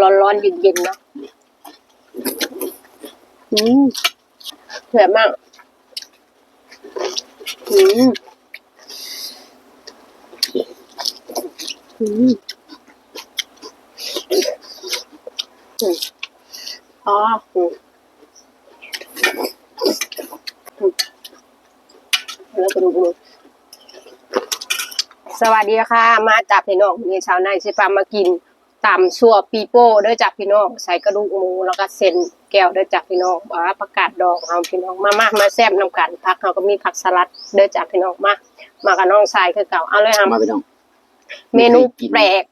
ร้อนร้อนๆเย็นๆเนาะอืมเผ็ดมาก อืมอืมอ๋ออืมอืมแล้วก็ดูดูสวัสดีค่ะ มาจับพี่น้องมีชาวนาสิพามากิน ตำชั่วปีโป้เด้อจับพี่น้องใส่กระดูกหมูแล้วก็เส้นแก้วเด้อจับพี่น้องว่าประกาศดองเอาพี่น้องมามามาแซ่บนำกันผักเขาก็มีผักสลัดเด้อจับพี่น้องมามากับน้องชายคือเก่าเอาเลยค่ะมาไปน้องเมนูแปลก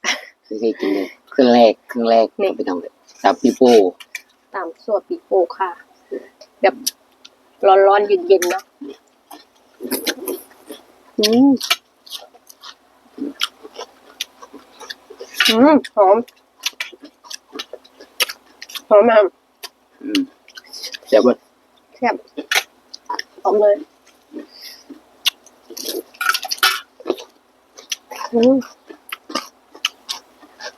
เคยกินเลยเครื่องแรกเครื่องแรกนี่ไปน้องเลยตับปีโป้ตามส่วนปีโป้ค่ะ แบบร้อนๆเย็นๆเนาะอืม อืมหอมหอมมากอืมแซ่บเว้ยแซ่บหอมเลยอืม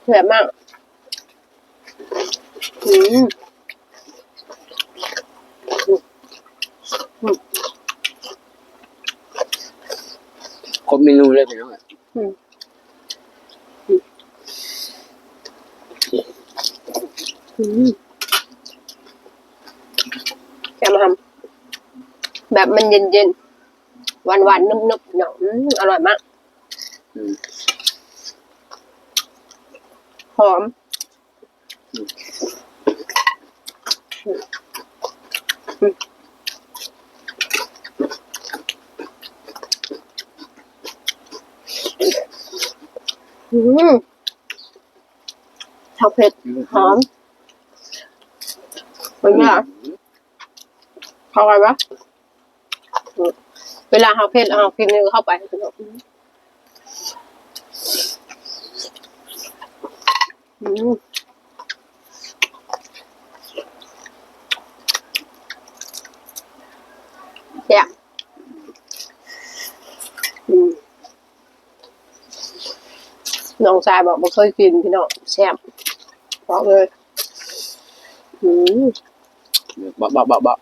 แซ่บมากอืมครบเมนูเลยพี่น้องอะอืม อืมจะมาทำแบบมันเย็นๆหวานๆนุ่มๆเนาะอืมอร่อยมากอืมหอมอืมชาวเผ็ดหอม เป็นไงอะเข้าไปปะอืมเวลาเขาเผ็ดเรากินเนื้อเข้าไปคือแบบอืมแซ่บอืมน้องชายบอกไม่เคยกินพี่น้องแซ่บบอกเลย อืม บะบะบะบะ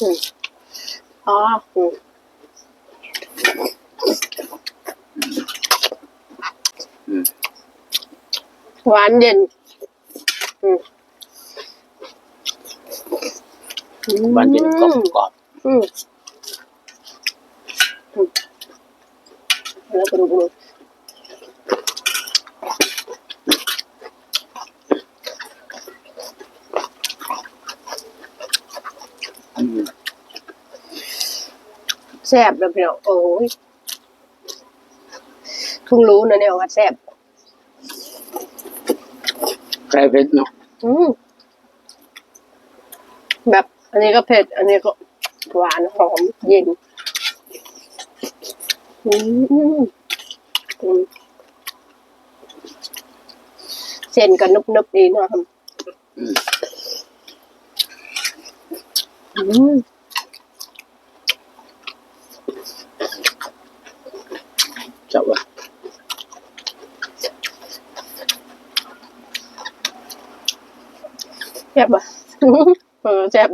อืมอ๋ออืมอืมหวานเย็นอืมอืมหวานเย็นกรอบกรอบอืมอืมแล้วก็ดูดูอืม แซ่บแล้วพี่น้องโอ้ยเพิ่งรู้นะเนี่ยว่าแซ่บไก่เผ็ดเนาะอืมแบบอันนี้ก็เผ็ด อันนี้ก็หวานหอมเย็นอืมอืมเส้นก็นุบนุบๆดีเนาะครับอืม อืมจับว่ะแซ่บอะเออแซ่บ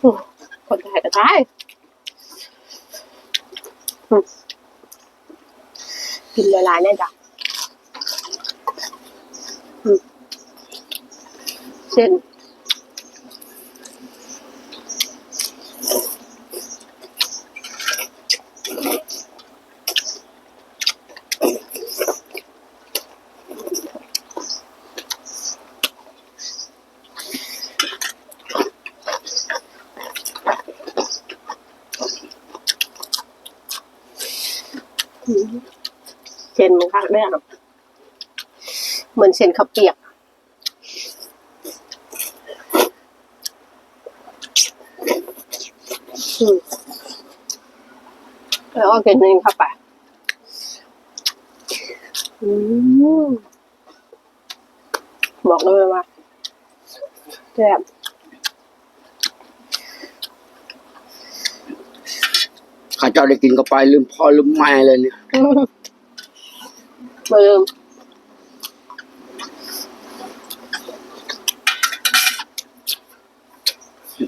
โเส้นเส้นมันคักได้เนาะเหมือนเส้นข้าวเปียก อืม แล้วก็กินนี่เข้าไปอืมบอกเลยว่าแซ่บข้าเจ้าได้กินก็ไปลืมพ่อลืมแม่เลยเนี่ยเบิ่ม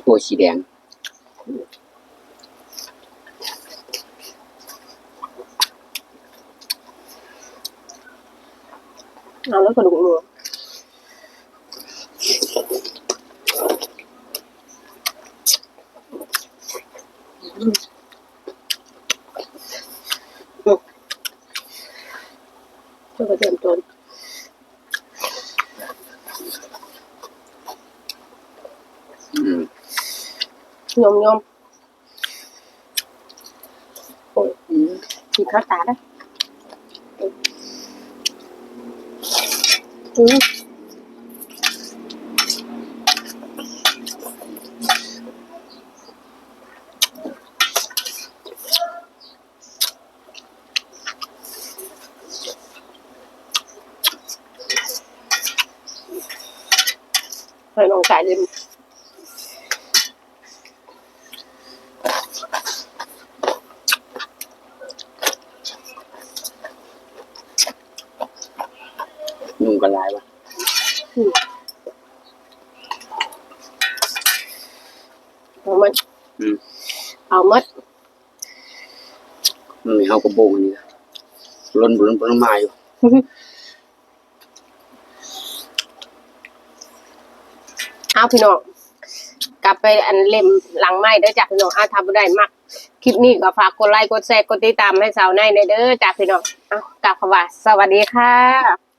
ตัวสีแดง เอาแล้วกระดูกหมูเพื่อกระเทียมต้น อืม ยมยมโอ้ย กินข้าวตาได้อืมให้ลองจ่ายเลยนุ่งกระลายวะเอามันอืมเอามัดมันมีเฮากระโบงอันนี้นะล้นบุล้นปนมาอยู่เอาพี่น้องกลับไปอันเล่มหลังไม้เด้อจ้ะพี่น้องเอาทำบ่ได้มักคลิปนี้ก็ฝากกดไลค์กดแชร์กดติดตามให้สาวในเด้อจ้ะพี่น้องเอากลับคำว่าสวัสดีค่ะ